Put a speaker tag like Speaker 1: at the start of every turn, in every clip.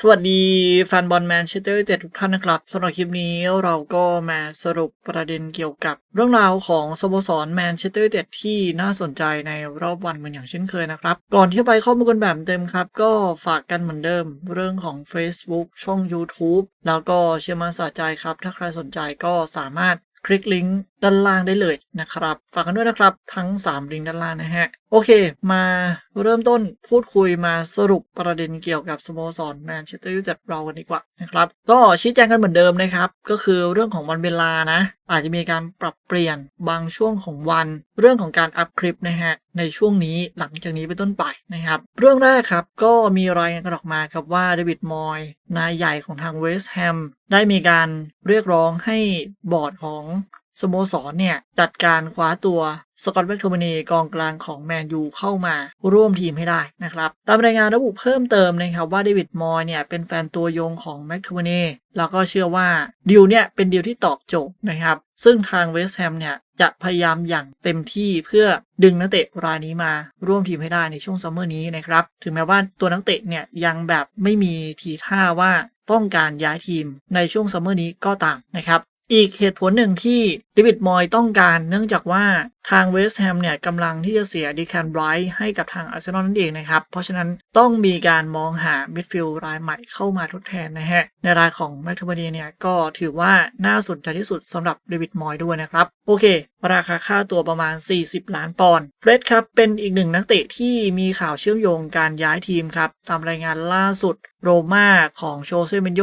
Speaker 1: สวัสดีแฟนบอลแมนเชสเตอร์ยูไนเต็ดทุกท่านนะครับสำหรับคลิปนี้เราก็มาสรุปประเด็นเกี่ยวกับ เรื่องราวของสโมสรแมนเชสเตอร์ยูไนเต็ดที่น่าสนใจในรอบวันเหมือนอย่างเช่นเคยนะครับ ก่อนที่จะไปข้อมูลกันแบบเต็มครับ ก็ฝากกันเหมือนเดิม เรื่องของ Facebook ช่อง YouTube แล้วก็เชื่อมาสาใจครับ ถ้าใครสนใจก็สามารถคลิกลิงก์ ด้านล่างได้เลยนะครับ ฝากกันด้วยนะครับ ทั้ง 3 ลิงก์ด้านล่างนะฮะ โอเค มาเริ่มต้นพูดคุยมาสรุปประเด็นเกี่ยวกับสโมสรแมนเชสเตอร์ยูไนเต็ดเรากันดีกว่านะครับ ก็ชี้แจงกันเหมือนเดิมนะครับ ก็คือเรื่องของวันเวลานะ อาจจะมีการปรับเปลี่ยนบางช่วงของวัน เรื่องของการอัพคลิปนะฮะในช่วงนี้หลังจากนี้เป็นต้นไปนะครับ เรื่องแรกครับก็มีรายงานกันออกมาครับว่าเดวิดมอยนายใหญ่ของทางเวสต์แฮมได้มีการเรียกร้องให้บอร์ดของ สโมสรเนี่ย จัดการคว้าตัวสกอตแมคโทมินีกองกลางของแมนยูเข้ามาร่วมทีมให้ได้นะครับ ตามรายงานระบุเพิ่มเติมนะครับว่าเดวิดมอยเนี่ยเป็นแฟนตัวยงของแมคโทมินีแล้วก็เชื่อว่าดีลเนี่ยเป็นดีลที่ตอบโจทย์นะครับ ซึ่งทางเวสต์แฮมเนี่ยจะพยายามอย่างเต็มที่เพื่อดึงนักเตะรายนี้มาร่วมทีมให้ได้ในช่วงซัมเมอร์นี้นะครับ ถึงแม้ว่าตัวนักเตะเนี่ยยังแบบไม่มีทีท่าว่าต้องการย้ายทีมในช่วงซัมเมอร์นี้ก็ตามนะครับ อีกเหตุผลหนึ่งที่เดวิดมอยต้องการ เนื่องจากว่าทางเวสต์แฮมเนี่ยกำลังที่จะเสียดีแคนไบรท์ให้กับทางอาร์เซนอลนั่นเองนะครับ เพราะฉะนั้นต้องมีการมองหามิดฟิลด์รายใหม่เข้ามาทดแทนนะฮะ ในรายของแมคโทมานีเนี่ยก็ถือว่าน่าสนใจที่สุดสำหรับเดวิดมอยด้วยนะครับ โอเค ราคาค่าตัวประมาณ 40 ล้านปอนด์เฟร็ดครับเป็นอีกหนึ่งนักเตะที่มีข่าวเชื่อมโยงการย้ายทีมครับตามรายงานล่าสุดโรม่าของโชเซเมนโย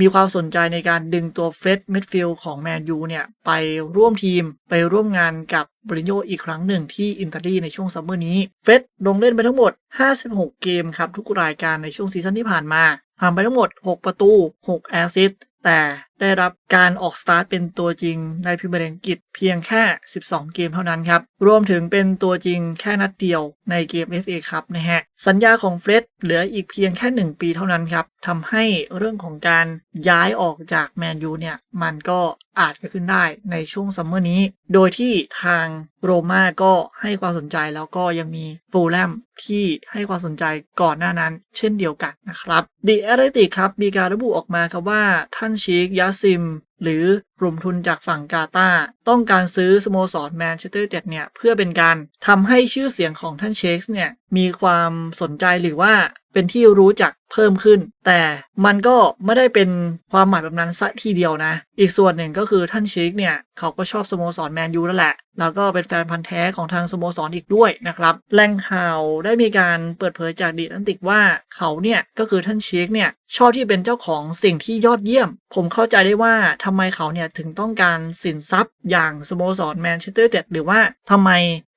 Speaker 1: มีความสนใจในการดึงตัวเฟร็ดมิดฟิลด์ของแมนยูเนี่ย ไปร่วมทีมไปร่วมงานกับบริโยอีกครั้งหนึ่งที่อินเตอร์ีในช่วงซัมเมอร์นี้ เฟร็ดลงเล่นไปทั้งหมด 56 เกมครับทุกรายการในช่วงซีซั่นที่ผ่านมาทำไปทั้งหมด 6 ประตู 6 แอสซิสต์ แต่ได้รับการออกสตาร์ทเป็นตัวจริงในพรีเมียร์ลีกอังกฤษเพียงแค่ 12 เกมเท่านั้นครับ รวมถึงเป็นตัวจริงแค่นัดเดียวในเกม FA ครับนะฮะ สัญญาของเฟร็ดเหลืออีกเพียงแค่ 1 ปีเท่านั้นครับทำให้เรื่องของการย้ายออกจากแมนยูเนี่ย มันก็อาจจะขึ้นได้ในช่วงซัมเมอร์นี้ โดยที่ทางโรม่าก็ให้ความสนใจแล้วก็ยังมีฟูลแลมที่ให้ความสนใจก่อนหน้านั้น เช่นเดียวกันนะครับดีแอตติครับมีการระบุออกมาครับว่าท่านนชีคยาซิม หรือกลุ่มทุนจากฝั่งกาตาต้องการซื้อสโมสรแมนเชสเตอร์เต็ดเนี่ยเพื่อเป็นการทำให้ชื่อเสียงของท่านเชคเนี่ยมีความสนใจหรือว่าเป็นที่รู้จักเพิ่มขึ้น แต่มันก็ไม่ได้เป็นความหมายแบบนั้นซะทีเดียวนะ อีกส่วนหนึ่งก็คือท่านเชคเนี่ย เขาก็ชอบสโมสรแมนยูนั่นแหละ แล้วก็เป็นแฟนพันธ์แท้ของทางสโมสรอีกด้วยนะครับแหล่งข่าวได้มีการเปิดเผยจากดีอันติกว่าเขาเนี่ย ก็คือท่านเชคเนี่ย ชอบที่เป็นเจ้าของสิ่งที่ยอดเยี่ยม ผมเข้าใจได้ว่าทำไมเขาเนี่ยถึงต้องการสินทรัพย์อย่างสโมสรแมนเชสเตอร์ยูไนเต็ดหรือว่าทำไม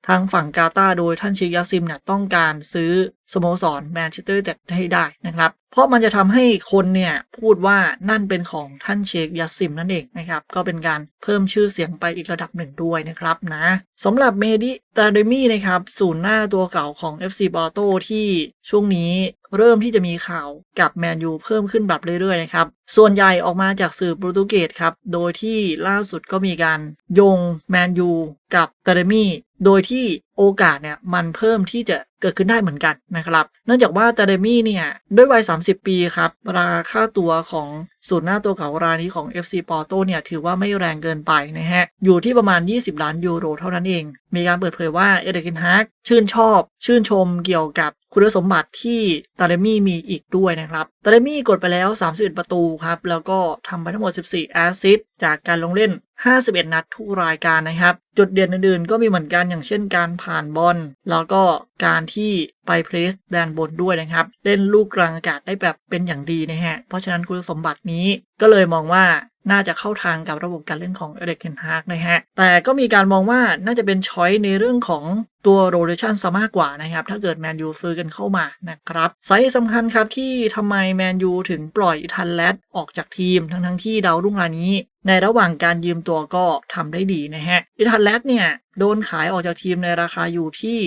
Speaker 1: ทางฝั่งกาตาโดยท่านชิยาซิมเนี่ยต้องการซื้อสโมสรแมนเชสเตอร์ยูไนเต็ดให้ได้นะครับ เพราะมันจะทำให้คนเนี่ยพูดว่านั่นเป็นของท่านเชคยาซิมนั่นเองนะครับ ก็เป็นการเพิ่มชื่อเสียงไปอีกระดับหนึ่งด้วยนะครับนะสำหรับเมดิตาเดมี่นะครับศูนย์หน้าตัวเก่าของ FC บอโตที่ช่วงนี้ เริ่มที่จะมีข่าวกับแมนยูเพิ่มขึ้นแบบเรื่อยๆนะครับ ส่วนใหญ่ออกมาจากสื่อโปรตุเกสครับ โดยที่ล่าสุดก็มีการโยงแมนยูกับเตาเดมี่โดยที่โอกาสเนี่ยมันเพิ่มที่จะเกิดขึ้นได้เหมือนกันนะครับ เนื่องจากว่าเตาเดมี่เนี่ยด้วยวัย 30 ปีครับ ราคาค่าตัวของศูนย์หน้าตัวเก่ารายนี้ของ FC Porto เนี่ยถือว่าไม่แรงเกินไปนะฮะ อยู่ที่ประมาณ 20 ล้านยูโรเท่านั้นเอง มีการเปิดเผยว่าเอเดกินฮากชื่นชอบ ชื่นชมเกี่ยวกับ คุณสมบัติที่ตาเดมี่มีอีกด้วยนะครับตาเดมี่กดไปแล้ว 31 ประตูครับ แล้วก็ทำไปทั้งหมด 14 แอสซิสจากการลงเล่น 51 นัดทุกรายการนะครับ จุดเด่นอื่นๆ ก็มีเหมือนกันอย่างเช่นการผ่านบอล แล้วก็การที่ไปเพรสแดนบนด้วยนะครับ เล่นลูกกลางอากาศได้แบบเป็นอย่างดีนะฮะ เพราะฉะนั้นคุณสมบัตินี้ก็เลยมองว่า น่าจะเข้าทางกับระบบการเล่นของเอเดกเคนฮากนะฮะ แต่ก็มีการมองว่าน่าจะเป็นช้อยในเรื่องของตัวโรเ t ชันซะมากกว่านะครับ ถ้าเกิดแมนยูซื้อกันเข้ามานะครับสาเหตุสำคัญครับที่ทำไมแมนยูถึงปล่อยอิทันแลดออกจากทีมทั้งทั้งๆที่ดาวรุ่งรายนี้ ในระหว่างการยืมตัวก็ทำได้ดีนะฮะอิทันแลดเนี่ยโดนขายออกจากทีมในราคาอยู่ที่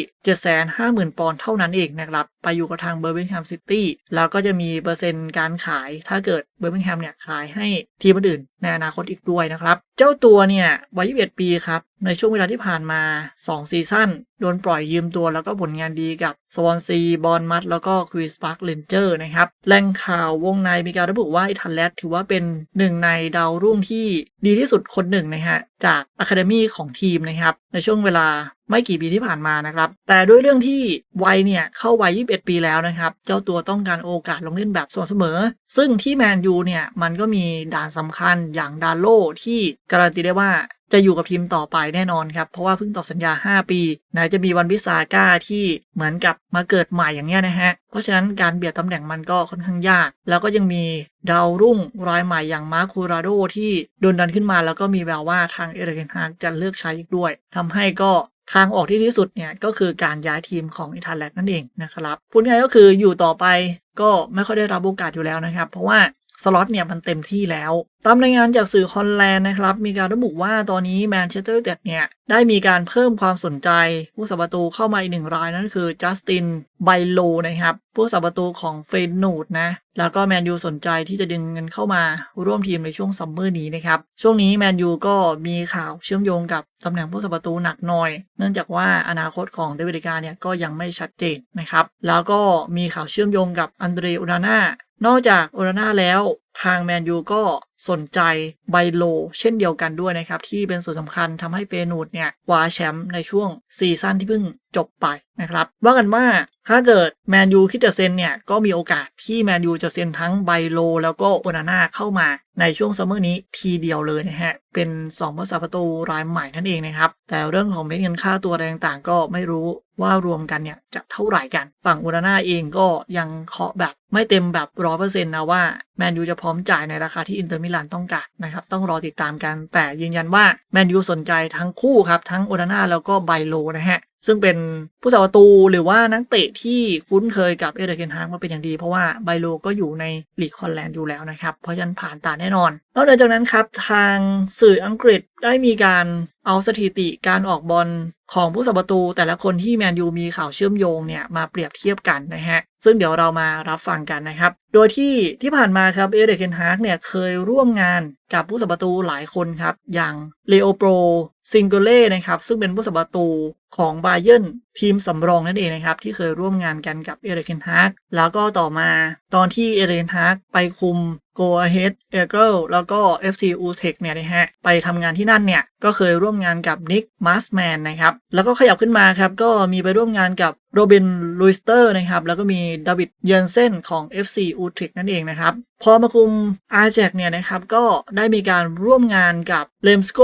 Speaker 1: 750,000 ปอนด์เท่านั้นเองนะครับ ไปอยู่กับทางเบอร์มิงแฮมซิตี้แล้วก็จะมีเปอร์เซ็นต์การขาย ถ้าเกิดเบอร์มิงแฮมเนี่ยขายให้ทีมอื่นในอนาคตอีกด้วยนะครับ เจ้าตัวเนี่ยวัย21 ปีครับ ในช่วงเวลาที่ผ่านมา 2 ซีซั่น โดนปล่อยยืมตัวแล้วก็ผลงานดีกับสวอนซีบอลมัดแล้วก็ควีสปาร์คเลนเจอร์นะครับแหล่งข่าววงในมีการระบุว่าไอทันแลดถือว่าเป็นหนึ่งในดาวรุ่งที่ดีที่สุดคนหนึ่งนะฮะจากอะคาเดมีของทีมนะครับในช่วงเวลา ไม่กี่ปีที่ผ่านมานะครับ แต่ด้วยเรื่องที่วัยเนี่ยเข้าวัย 21 ปีแล้วนะครับ เจ้าตัวต้องการโอกาสลงเล่นแบบสม่ำเสมอ ซึ่งที่แมนยูเนี่ยมันก็มีด่านสำคัญอย่างดาโลที่การันตีได้ว่าจะอยู่กับทีมต่อไปแน่นอนครับ เพราะว่าเพิ่งต่อสัญญา 5 ปีไหนจะมีวันวิสาก้าที่เหมือนกับมาเกิดใหม่อย่างเงี้ยนะฮะ เพราะฉะนั้นการเบียดตำแหน่งมันก็ค่อนข้างยาก แล้วก็ยังมีดาวรุ่งรายใหม่อย่างมาร์คูราโดที่โดนดันขึ้นมาแล้วก็มีแววว่าทางเอเรนฮากจะเลือกใช้อีกด้วยทำให้ก็ ทางออกที่ดีที่สุดเนี่ยก็คือการย้ายทีมของอิตาแลนนั่นเองนะครับพูดง่ายก็คืออยู่ต่อไปก็ไม่ค่อยได้รับโอกาสอยู่แล้วนะครับ เพราะว่าสล็อตเนี่ยมันเต็มที่แล้ว ตามรายงานจากสื่อฮอลแลนด์นะครับ มีการระบุว่าตอนนี้แมนเชสเตอร์ยูไนเต็ดเนี่ย ได้มีการเพิ่มความสนใจผู้สับประตูเข้ามาอีกหนึ่งรายนั่นคือจัสตินไบโลนะครับ ผู้สับประตูของเฟนนูดนะ แล้วก็แมนยูสนใจที่จะดึงเงินเข้ามาร่วมทีมในช่วงซัมเมอร์นี้นะครับ ช่วงนี้แมนยูก็มีข่าวเชื่อมโยงกับตำแหน่งผู้สัประตูหนักหน่อย เนื่องจากว่าอนาคตของเดวิดกาเนี่ยก็ยังไม่ชัดเจนนะครับ แล้วก็มีข่าวเชื่อมโยงกับอันเดรอุนาน่านอกจากโอนาน่าแล้วทางแมนยูก็สนใจไบโล เช่นเดียวกันด้วยนะครับ ที่เป็นส่วนสำคัญทำให้เฟนูดเนี่ยคว้าแชมป์ในช่วงซีซั่นที่เพิ่งจบไปนะครับ ว่ากันว่า ถ้าเกิดแมนยูคิดจะเซ็นเนี่ย ก็มีโอกาสที่แมนยูจะเซ็นทั้งไบโล แล้วก็โอนาน่าเข้ามาในช่วงซัมเมอร์นี้ทีเดียวเลยนะฮะ เป็น2ภาษาประตูรายใหม่นั่นเองนะครับ แต่เรื่องของเม็ดเงินค่าตัวอะไรต่างๆ ก็ไม่รู้ว่ารวมกันเนี่ยจะเท่าไหร่กัน ฝั่งโอนาน่าเองก็ยังเคาะแบบไม่เต็มแบบร้อยเปอร์เซ็นต์นะว่าแมนยูจะพร้อมจ่ายในราคาที่อินเตอร์มิลานต้องการนะครับ ต้องรอติดตามกันแต่ยืนยันว่าแมนยูสนใจทั้งคู่ครับทั้งโอนาน่าแล้วก็ไบโลนะฮะ ซึ่งเป็นผู้สาประตูหรือว่านักเตะที่คุ้นเคยกับเอเดอร์เกนฮางมาเป็นอย่างดี เพราะว่าไบโลก็อยู่ในลีกฮอลแลนด์อยู่แล้วนะครับ เพราะฉะนั้นผ่านตาแน่นอน นอกจากนั้นครับทางสื่ออังกฤษได้มีการเอาสถิติการออกบอลของผู้สัประตู แต่ละคนที่แมนยูมีข่าวเชื่อมโยงเนี่ยมาเปรียบเทียบกันนะฮะ ซึ่งเดี๋ยวเรามารับฟังกันนะครับ โดยที่ที่ผ่านมาครับเอเดเคนฮาร์กเนี่ยเคยร่วมงานกับผู้สัประตูหลายคนครับ อย่างเลโอโปรซิงโกเล่นะครับซึ่งเป็นผู้สัประตูของบาเยนทีมสำรองนั่นเองนะครับที่เคยร่วมงานกันกับเอเดเคนฮาร์กแล้วก็ต่อมาตอนที่เอเดเคนฮาร์กไปคุม Go Ahead e a g l e แล้วก็ FC u t e c h เนี่ยนะฮะไปทำงานที่นั่นเนี่ยก็เคยร่วมงานกับนิกมาสแมนนะครับ แล้วก็ขยับขึ้นมาครับ ก็มีไปร่วมงานกับโรบินลุยสเตอร์นะครับ แล้วก็มีดาวิดเยนเซนของ FC Utrecht นั่นเองนะครับ พอมาคุมอาแจกเนี่ยนะครับ ก็ได้มีการร่วมงานกับเลมสโก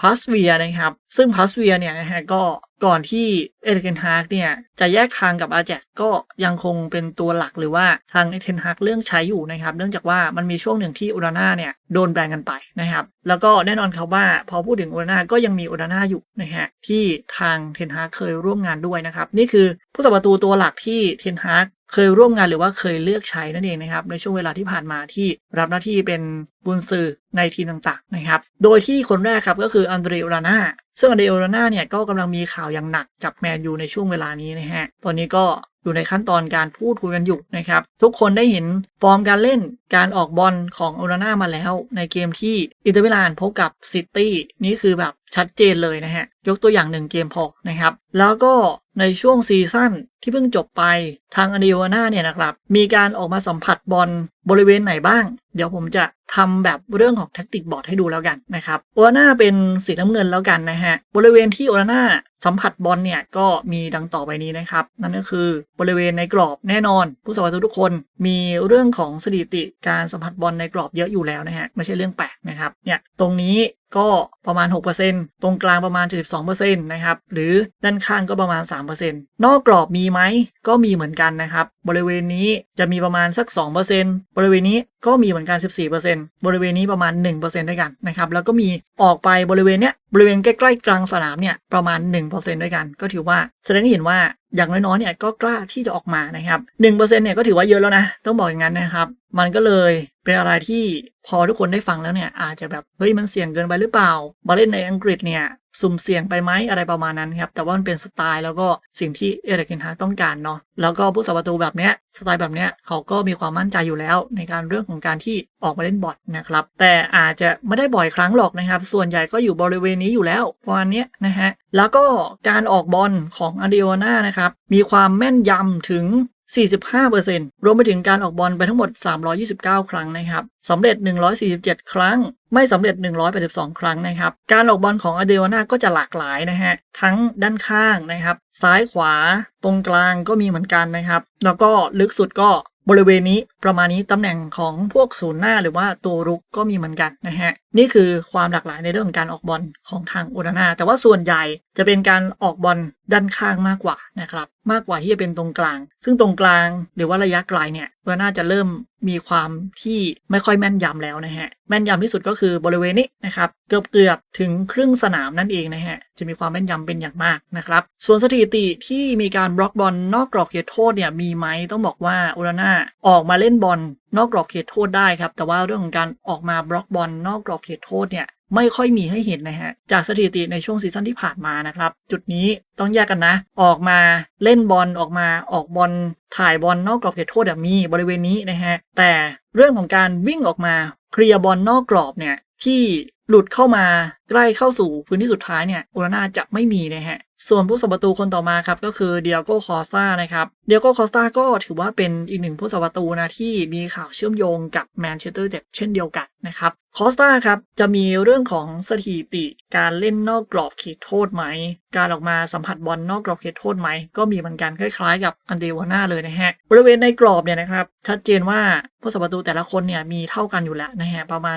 Speaker 1: พัสเวียนะครับ ซึ่งพัสเวียเนี่ยนะฮะก็ก่อนที่เอเดนฮาร์กเนี่ยจะแยกทางกับอาแจกก็ยังคงเป็นตัวหลักหรือว่าทางเอเดนฮาร์กเรื่องใช้อยู่นะครับ เนื่องจากว่ามันมีช่วงหนึ่งที่อุราน่าเนี่ยโดนแบนกันไปนะครับ แล้วก็แน่นอนครับว่าพอพูดถึงอุราน่าก็ยังมีอุราน่าอยู่นะฮะที่ทางเทนฮากเคยร่วมงานด้วยนะครับ นี่คือผู้สัประตูตัวหลักที่เทนฮากเคยร่วมงานหรือว่าเคยเลือกใช้นั่นเองนะครับ ในช่วงเวลาที่ผ่านมาที่รับหน้าที่เป็นบุญซือในทีมต่างๆนะครับ โดยที่คนแรกครับก็คืออันเดรโอราน่า ซึ่งอันเดโอรนาเนี่ยก็กำลังมีข่าวอย่างหนักกับแมนยูในช่วงเวลานี้นะฮะ ตอนนี้ก็อยู่ในขั้นตอนการพูดคุยกันอยู่นะครับ ทุกคนได้เห็นฟอร์มการเล่นการออกบอลของโอราน่ามาแล้ว ในเกมที่อินเตอร์มิลานพบกับซิตี้นี่คือแบบชัดเจนเลยนะฮะ ยกตัวอย่างหนึ่งเกมพอนะครับ แล้วก็ในช่วงซีซั่นที่เพิ่งจบไปทางอันเดโอนาเนี่ยนะครับ มีการออกมาสัมผัสบอลบริเวณไหนบ้าง เดี๋ยวผมจะ ทำแบบเรื่องของแท็กติกบอร์ดให้ดูแล้วกันนะครับโอลาน่าเป็นสีน้ำเงินแล้วกันนะฮะบริเวณที่โอลาน่า สัมผัสบอลเนี่ยก็มีดังต่อไปนี้นะครับ นั่นก็คือบริเวณในกรอบแน่นอน ผู้สัมผัสทุกคนมีเรื่องของสถิติการสัมผัสบอลในกรอบเยอะอยู่แล้วนะฮะไม่ใช่เรื่องแปลกนะครับเนี่ยตรงนี้ก็ประมาณ 6%ตรงกลางประมาณ 72%นะครับ หรือด้านข้างก็ประมาณ 3%นอกกรอบมีไหม ก็มีเหมือนกันนะครับ บริเวณนี้จะมีประมาณสัก 2%บริเวณนี้ก็มีเหมือนกัน 14%บริเวณนี้ประมาณ 1%ด้วยกันนะครับ แล้วก็มีออกไปบริเวณเนี้ย บริเวณใกล้ ๆ กลางสนามเนี่ยประมาณ 1%ด้วยกัน ก็ถือว่าแสดงให้เห็นว่าอย่างน้อยๆเนี่ยก็กล้าที่จะออกมานะครับ1%เนี่ยก็ถือว่าเยอะแล้วนะ ต้องบอกอย่างนั้นนะครับ มันก็เลยเป็นอะไรที่พอทุกคนได้ฟังแล้วเนี่ยอาจจะแบบเฮ้ยมันเสี่ยงเกินไปหรือเปล่า มาเล่นในอังกฤษเนี่ย สุ่มเสี่ยงไปไหมอะไรประมาณนั้นครับ แต่ว่ามันเป็นสไตล์แล้วก็สิ่งที่เอริกเทนฮาต้องการเนาะแล้วก็ผู้สัประตูแบบเนี้ยสไตล์แบบเนี้ยเขาก็มีความมั่นใจอยู่แล้ว ในการเรื่องของการที่ออกมาเล่นบอลนะครับ แต่อาจจะไม่ได้บ่อยครั้งหรอกนะครับ ส่วนใหญ่ก็อยู่บริเวณนี้อยู่แล้วประมาณนี้นะฮะแล้วก็การออกบอลของอาเดโอนานะครับมีความแม่นยำถึง 45%รวมไปถึงการออกบอลไปทั้งหมด 329 ครั้งนะครับสำเร็จ 147 ครั้ง ไม่สำเร็จ 182 ครั้งนะครับ การออกบอลของอเดโอนาก็จะหลากหลายนะฮะ ทั้งด้านข้างนะครับ ซ้ายขวา ตรงกลางก็มีเหมือนกันนะครับ แล้วก็ลึกสุดก็บริเวณนี้ประมาณนี้ตำแหน่งของพวกศูนย์หน้าหรือว่าตัวรุกก็มีเหมือนกันนะฮะนี่คือความหลากหลายในเรื่องของการออกบอลของทางโอนาน่าแต่ว่าส่วนใหญ่จะเป็นการออกบอลด้านข้างมากกว่านะครับมากกว่าที่จะเป็นตรงกลาง ซึ่งตรงกลางหรือว่าระยะไกลเนี่ยโอนาน่าจะเริ่มมีความที่ไม่ค่อยแม่นยำแล้วนะฮะแม่นยำที่สุดก็คือบริเวณนี้นะครับเกือบเกือบถึงครึ่งสนามนั่นเองนะฮะจะมีความแม่นยำเป็นอย่างมากนะครับส่วนสถิติที่มีการบล็อกบอลนอกกรอบเขตโทษเนี่ยมีไหมต้องบอกว่าโอนาน่าออกมาเล่นบอล นอกกรอบเขตโทษได้ครับ แต่ว่าเรื่องของการออกมาบล็อกบอลนอกกรอบเขตโทษเนี่ยไม่ค่อยมีให้เห็นนะฮะ จากสถิติในช่วงซีซั่นที่ผ่านมานะครับ จุดนี้ต้องแยกกันนะ ออกมาเล่นบอลออกมาออกบอลถ่ายบอลนอกกรอบเขตโทษมีบริเวณนี้นะฮะ แต่เรื่องของการวิ่งออกมาเคลียร์บอลนอกกรอบเนี่ยที่หลุดเข้ามาใกล้เข้าสู่พื้นที่สุดท้ายเนี่ยโอนาน่าจะไม่มีนะฮะ ส่วนผู้สัประตูคนต่อมาครับก็คือเดียโก้คอสตานะครับเดียโก้คอสตาก็ถือว่าเป็นอีกหนึ่งผู้สัประตูนะที่มีข่าวเชื่อมโยงกับแมนเชสเตอร์เด็ดเช่นเดียวกัน นะครับคอสตาครับจะมีเรื่องของสถิติการเล่นนอกกรอบเขตโทษไหม การออกมาสัมผัสบอลนอกกรอบเขตโทษไหม ก็มีเหมือนกันคล้ายๆ กับอันเดวาน่าเลยนะฮะบริเวณในกรอบเนี่ยนะครับชัดเจนว่าผู้สัประตูแต่ละคนเนี่ยมีเท่ากันอยู่แล้วนะฮะประมาณ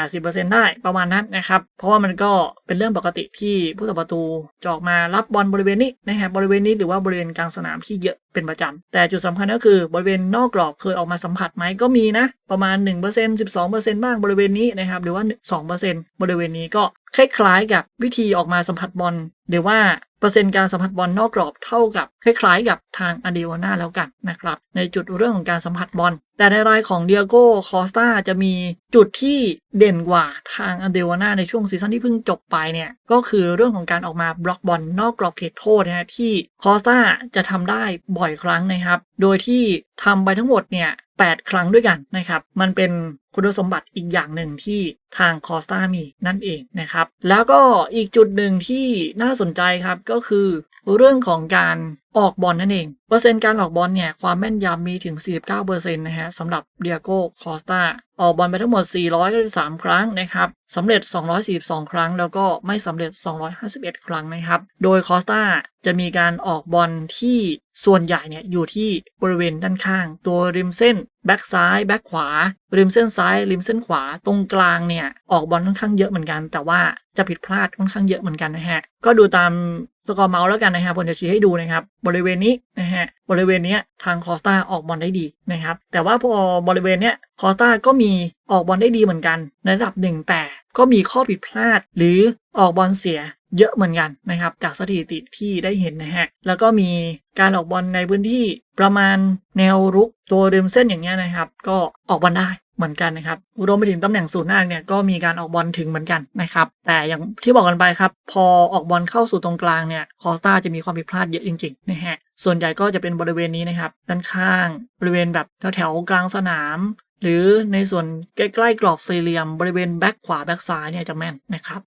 Speaker 1: 70-80%ได้ประมาณนั้นนะครับเพราะว่ามันก็เป็นเรื่องปกติที่ผู้สัประตูจะออกมารับบอลบริเวณนี้นะฮะบริเวณนี้หรือว่าบริเวณกลางสนามที่เยอะ เป็นประจำ แต่จุดสำคัญก็คือบริเวณนอกกรอบเคยออกมาสัมผัสไหมก็มีนะ ประมาณ 1% 12%บ้างบริเวณนี้นะครับ หรือว่า 2%บริเวณนี้ก็คล้ายๆ กับวิธีออกมาสัมผัสบอลหรือว่าเปอร์เซ็นต์การสัมผัสบอลนอกกรอบเท่ากับคล้ายๆ กับทางอเดโอนาแล้วกันนะครับในจุดเรื่องของการสัมผัสบอลแต่ในรายของเดียโก้คอสตาจะมีจุดที่เด่นกว่าทางอเดโอนาในช่วงซีซั่นที่เพิ่งจบไปเนี่ย ก็คือเรื่องของการออกมาบล็อกบอลนอกกรอบเขตโทษนะฮะที่คอสตาจะทำได้บ่อยครั้งนะครับ โดยที่ทำไปทั้งหมดเนี่ย8ครั้งด้วยกันนะครับ มันเป็นคุณสมบัติอีกอย่างหนึ่งที่ทางคอสตามีนั่นเองนะครับ แล้วก็อีกจุดหนึ่งที่น่าสนใจครับก็คือเรื่องของการ ออกบอลนั่นเอง เปอร์เซ็นต์การออกบอลเนี่ย ความแม่นยำมีถึง 49%นะฮะสำหรับเดียโก้คอสตาออกบอลไปทั้งหมด493ครั้งนะครับสำเร็จ 242 ครั้ง แล้วก็ไม่สำเร็จ 251 ครั้งนะครับ โดยคอสตาจะมีการออกบอลที่ส่วนใหญ่เนี่ยอยู่ที่บริเวณด้านข้าง ตัวริมเส้น แบ็กซ้าย แบ็กขวา ริมเส้นซ้าย ริมเส้นขวา ตรงกลางเนี่ยออกบอลค่อนข้างเยอะเหมือนกัน แต่ว่าจะผิดพลาดค่อนข้างเยอะเหมือนกันนะฮะ ก็ดูตามสกอร์เมาส์แล้วกันนะฮะผมจะชี้ให้ดูนะครับ บริเวณนี้นะฮะ บริเวณนี้ทางคอสตาออกบอลได้ดีนะครับ แต่ว่าพอบริเวณนี้คอสตาก็มีออกบอลได้ดีเหมือนกัน ในระดับหนึ่งแต่ก็มีข้อผิดพลาด หรือออกบอลเสียเยอะเหมือนกันนะครับ จากสถิติที่ได้เห็นนะฮะ แล้วก็มีการออกบอลในพื้นที่ประมาณแนวรุกตัวเริมเส้นอย่างเงี้ยนะครับ ก็ออกบอลได้ เหมือนกันนะครับรวมไปถึงตำแหน่งศูนย์หน้าเนี่ยก็มีการออกบอลถึงเหมือนกันนะครับ แต่อย่างที่บอกกันไปครับ พอออกบอลเข้าสู่ตรงกลางเนี่ยคอสตาจะมีความผิดพลาดเยอะจริงๆนะฮะส่วนใหญ่ก็จะเป็นบริเวณนี้นะครับ ด้านข้างบริเวณแบบแถวๆกลางสนาม หรือในส่วนใกล้ๆกรอบสี่เหลี่ยม บริเวณแบ็คขวาแบ็คซ้ายเนี่ยจะแม่นนะครับ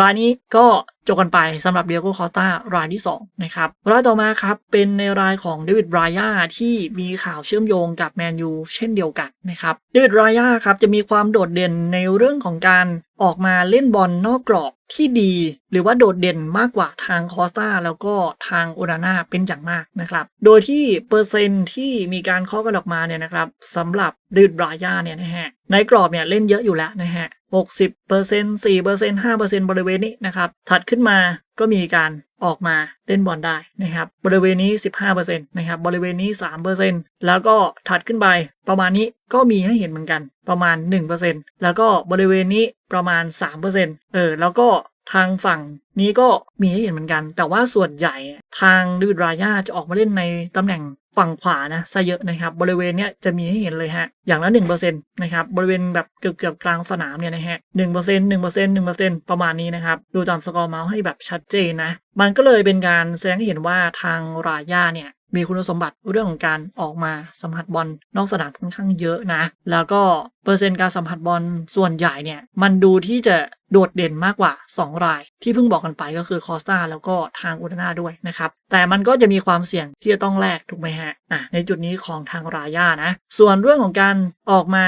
Speaker 1: รายนี้ก็ จบกันไปสำหรับเดียโก้คอสตารายที่ 2 นะครับรายต่อมาครับ เป็นในรายของเดวิดบรายาที่มีข่าวเชื่อมโยงกับแมนยูเช่นเดียวกันนะครับเดวิดบรายาครับจะมีความโดดเด่นในเรื่องของการออกมาเล่นบอลนอกกรอบที่ดี หรือว่าโดดเด่นมากกว่าทางคอสตาแล้วก็ทางโอนาน่าเป็นอย่างมากนะครับ โดยที่เปอร์เซ็นต์ที่มีการเคาะกันออกมาเนี่ยนะครับสำหรับเดวิดบรายาเนี่ยนะฮะ ในกรอบเนี่ยเล่นเยอะอยู่แล้วนะฮะ60% 4% 5%บริเวณนี้นะครับ ถัดขึ้นมาก็มีการออกมาเล่นบอลได้นะครับ บริเวณนี้ 15%นะครับ บริเวณนี้ 3%แล้วก็ถัดขึ้นไปประมาณนี้ก็มีให้เห็นเหมือนกันประมาณ 1%แล้วก็บริเวณนี้ประมาณ 3%เออ แล้วก็ ทางฝั่งนี้ก็มีให้เห็นเหมือนกัน แต่ว่าส่วนใหญ่ทางดวิดรายาจะออกมาเล่นในตำแหน่งฝั่งขวานะซะเยอะนะครับ บริเวณเนี้ยจะมีให้เห็นเลยฮะ อย่างละ1%นะครับ บริเวณแบบเกือบเกือบๆกลางสนามเนี่ยนะฮะ1% 1% 1%ประมาณนี้นะครับ ดูตามสกอร์เมาส์ให้แบบชัดเจนนะ มันก็เลยเป็นการแสดงให้เห็นว่าทางรายาเนี่ย มีคุณสมบัติเรื่องของการออกมาสัมผัสบอลนอกสนามค่อนข้างเยอะนะ แล้วก็เปอร์เซ็นต์การสัมผัสบอลส่วนใหญ่เนี่ย มันดูที่จะโดดเด่นมากกว่า 2 ราย ที่เพิ่งบอกกันไปก็คือคอสตาแล้วก็ทางอุตนาด้วยนะครับ แต่มันก็จะมีความเสี่ยงที่จะต้องแลกถูกไหมฮะอะในจุดนี้ของทางรายานะ ส่วนเรื่องของการออกมา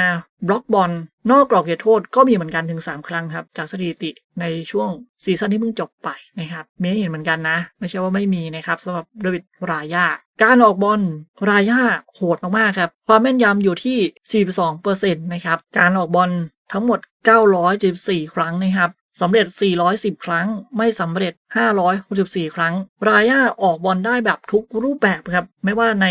Speaker 1: บล็อกบอล นอกกรอบเขตโทษก็มีเหมือนกันถึง 3 ครั้งครับ จากสถิติในช่วงซีซั่นที่เพิ่งจบไปนะครับเมีให้เห็นเหมือนกันนะ ไม่ใช่ว่าไม่มีนะครับสำหรับเดวิดรายาการออกบอลรายาโหดมากๆครับ ความแม่นยำอยู่ที่ 42%นะครับการออกบอลทั้งหมด 974 ครั้งนะครับสำเร็จ 410 ครั้ง ไม่สำเร็จ 564 ครั้ง รายาออกบอลได้แบบทุกรูปแบบครับ ไม่ว่าใน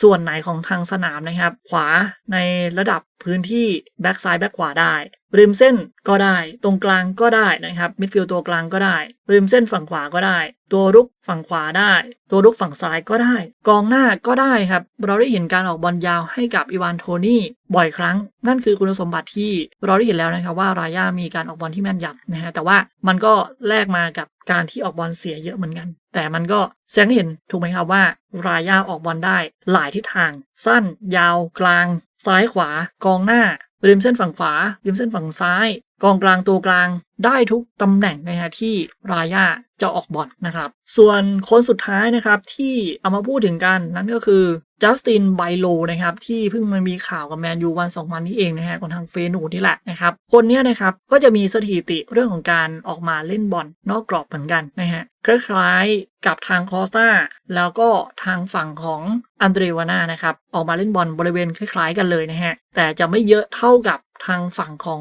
Speaker 1: ส่วนไหนของทางสนามนะครับ ขวาในระดับพื้นที่แบ็กซ้ายแบ็กขวาได้ริมเส้นก็ได้ ตรงกลางก็ได้นะครับมิดฟิลด์ตัวกลางก็ได้ริมเส้นฝั่งขวาก็ได้ ตัวรุกฝั่งขวาได้ ตัวรุกฝั่งซ้ายก็ได้ กองหน้าก็ได้ครับ เราได้เห็นการออกบอลยาวให้กับอีวานโทนี่บ่อยครั้ง นั่นคือคุณสมบัติที่เราได้เห็นแล้วนะครับว่า รายามีการออกบอลที่แม่นยำนะฮะแต่ว่ามันก็แลกมากับการที่ออกบอลเสียเยอะเหมือนกัน แต่มันก็แสดงเห็นถูกไหมครับว่า รายาออกบอลได้หลายทิศทาง สั้น ยาวกลาง ซ้ายขวา กองหน้าริมเส้นฝั่งขวาริมเส้นฝั่งซ้าย กองกลางตัวกลางได้ทุกตำแหน่งนะฮะที่รายาจะออกบอลนะครับ ส่วนคนสุดท้ายนะครับที่เอามาพูดถึงกันนั่นก็คือ จัสตินไบโลนะครับที่เพิ่งมันมีข่าวกับแมนยูวันสองวันนี้เองนะฮะของทางเฟนูนี่แหละนะครับคนนี้นะครับก็จะมีสถิติเรื่องของการออกมาเล่นบอลนอกกรอบเหมือนกันนะฮะคล้ายๆกับทางคอสตาแล้วก็ทางฝั่งของอันเดรวาน่านะครับออกมาเล่นบอลบริเวณคล้ายๆกันเลยนะฮะแต่จะไม่เยอะเท่ากับทางฝั่งของ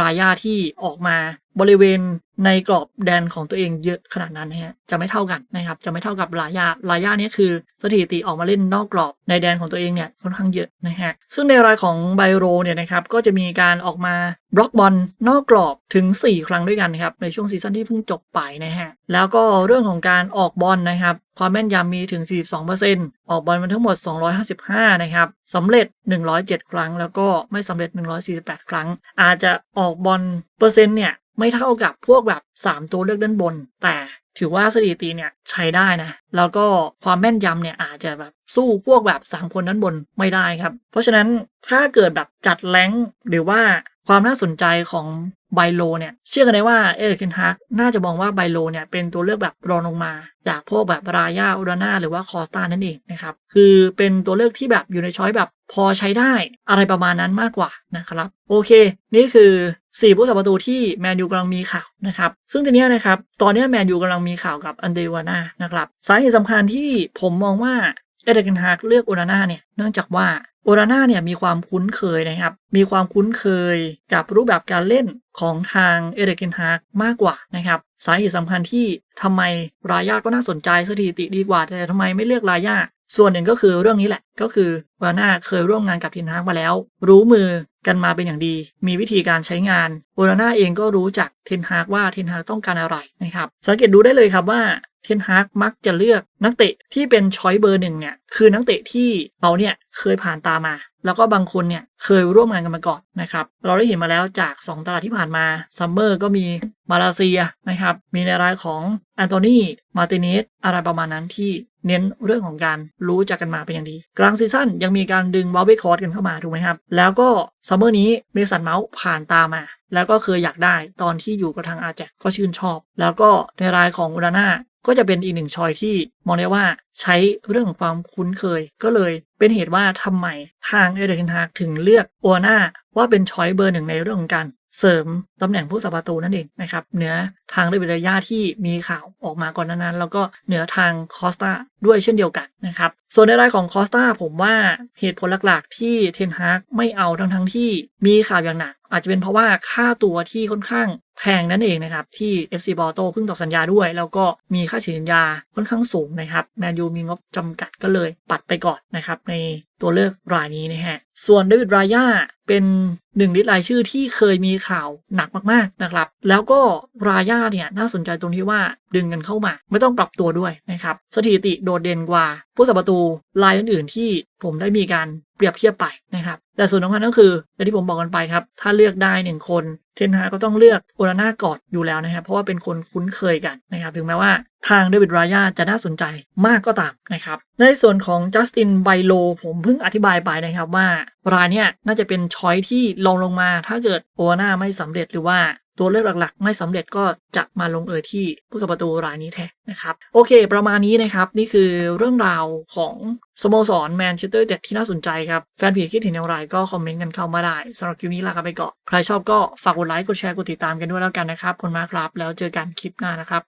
Speaker 1: รายาที่ออกมาบริเวณในกรอบแดนของตัวเองเยอะขนาดนั้นนะฮะจะไม่เท่ากันนะครับ จะไม่เท่ากับรายารายาเนี้ยคือสถิติออกมาเล่นนอกกรอบในแดนของตัวเองเนี่ยค่อนข้างเยอะนะฮะซึ่งในรายของไบโรเนี่ยนะครับก็จะมีการออกมาบล็อกบอลนอกกรอบถึง 4 ครั้งด้วยกันครับในช่วงซีซั่นที่เพิ่งจบไปนะฮะแล้วก็เรื่องของการออกบอลนะครับ ความแม่นยำมีถึง 42%ออกบอลมาทั้งหมด 255 นะครับสำเร็จ 107 ครั้ง แล้วก็ไม่สำเร็จ 148 ครั้ง อาจจะออกบอลเปอร์เซ็นต์เนี่ย ไม่เท่ากับพวกแบบ 3 ตัวเลือกด้านบน แต่ถือว่าสถิติเนี่ยใช้ได้นะ แล้วก็ความแม่นยำเนี่ยอาจจะแบบสู้พวกแบบ 3 คนด้านบนไม่ได้ครับ เพราะฉะนั้นถ้าเกิดแบบจัดแรงหรือว่า ความน่าสนใจของไบโลเนี่ยเชื่อกันได้ว่าเอริกเทนฮากน่าจะมองว่าไบโลเนี่ยเป็นตัวเลือกแบบรองลงมา จากพวกแบบรายาอุราน่าหรือว่าคอสตานั่นเองนะครับคือเป็นตัวเลือกที่แบบอยู่ในช้อยแบบพอใช้ได้อะไรประมาณนั้นมากกว่านะครับโอเค นี่คือ 4 ผู้สัประตูที่แมนยูกำลังมีข่าวนะครับซึ่งทีนี้นะครับตอนนี้แมนยูกำลังมีข่าวกับอันเดรวาน่านะครับสาเหตุสำคัญที่ผมมองว่า เอเดกันฮากเลือกโอนาน่าเนี่ยเนื่องจากว่าโอนาน่าเนี่ยมีความคุ้นเคยนะครับ มีความคุ้นเคยกับรูปแบบการเล่นของทางเอเดกันฮากมากกว่านะครับ สาเหตุสำคัญที่ทำไมรายาก็น่าสนใจสถิติดีกว่า แต่ทำไมไม่เลือกรายาส่วนหนึ่งก็คือเรื่องนี้แหละก็คือโอนาน่าเคยร่วมงานกับเทนฮากมาแล้ว รู้มือกันมาเป็นอย่างดี มีวิธีการใช้งานโอนาน่าเองก็รู้จักเทนฮากว่าเทนฮากต้องการอะไรนะครับ สังเกตดูได้เลยครับว่า เทนฮากมักจะเลือกนักเตะที่เป็นช้อยเบอร์หนึ่งเนี่ยคือนักเตะที่เขาเนี่ยเคยผ่านตามา แล้วก็บางคนเนี่ยเคยร่วมงานกันมาก่อนนะครับเราได้เห็นมาแล้วจาก 2 ตลาดที่ผ่านมาซัมเมอร์ก็มีมาเลเซียนะครับมีในรายของแอนโทนีมาติเนสอะไรประมาณนั้นที่เน้นเรื่องของการรู้จักกันมาเป็นอย่างดี กลางซีซั่นยังมีการดึงวอลเบคอร์ดกันเข้ามาถูกไหมครับ แล้วก็ซัมเมอร์นี้เมสันเมาส์ผ่านตามา แล้วก็เคยอยากได้ตอนที่อยู่กับทางอาแจกก็ชื่นชอบ แล้วก็ในรายของอุราน่า ก็จะเป็นอีกหนึ่งชอยที่มองได้ว่าใช้เรื่องของความคุ้นเคย ก็เลยเป็นเหตุว่าทำไมทางเอเดนฮากถึงเลือกโอนาว่าเป็นชอยเบอร์หนึ่งในเรื่องของการเสริมตำแหน่งผู้สัประตูนั่นเองนะครับเหนือทางเดวิดยาที่มีข่าวออกมาก่อนนั้น แล้วก็เหนือทางคอสตาด้วยเช่นเดียวกันนะครับส่วนในรายของคอสตาผมว่าเหตุผลหลักๆ ที่เทนฮากไม่เอาทั้งทั้งที่มีข่าวอย่างหนัก อาจจะเป็นเพราะว่าค่าตัวที่ค่อนข้างแพงนั่นเองนะครับที่ FC บอโตเพิ่งต่อสัญญาด้วย แล้วก็มีค่าเฉลี่ยสัญญาค่อนข้างสูงนะครับแมนยูมีงบจำกัดก็เลยปัดไปก่อนนะครับในตัวเลือกรายนี้นะฮะส่วนเดวิดรายาเป็นหนึ่งในรายชื่อที่เคยมีข่าวหนักมากๆนะครับ แล้วก็รายาเนี่ยน่าสนใจตรงที่ว่าดึงกันเข้ามา ไม่ต้องปรับตัวด้วยนะครับสถิติโดดเด่นกว่า ผู้สับประตูรายอื่นๆที่ผมได้มีการ เปรียบเทียบไปนะครับ แต่ส่วนสำคัญก็คืออย่างที่ผมบอกกันไปครับ ถ้าเลือกได้หนึ่งคนเทนฮาก็ต้องเลือกโอนาน่ากอดอยู่แล้วนะครับ เพราะว่าเป็นคนคุ้นเคยกันนะครับ ถึงแม้ว่าทางเดวิดรายาจะน่าสนใจมากก็ตามนะครับ ในส่วนของจัสตินไบโลผมเพิ่งอธิบายไปนะครับว่ารายเนี้ยน่าจะเป็นช้อยที่ลองลงมา ถ้าเกิดโอนาน่าไม่สำเร็จหรือว่า ตัวเลือกหลักๆ ไม่สำเร็จก็จะมาลงเอยที่ผู้สับประตูรายนี้แทนนะครับ โอเค ประมาณนี้นะครับ นี่คือเรื่องราวของสโมสรแมนเชสเตอร์เด็ดที่น่าสนใจครับ แฟนเพจคิดเห็นอย่างไรก็คอมเมนต์กันเข้ามาได้สำหรับคลิปนี้ลากันไปก่อน ใครชอบก็ฝากกดไลค์กดแชร์กดติดตามกันด้วยแล้วกันนะครับคนมากครับ แล้วเจอกันคลิปหน้านะครับ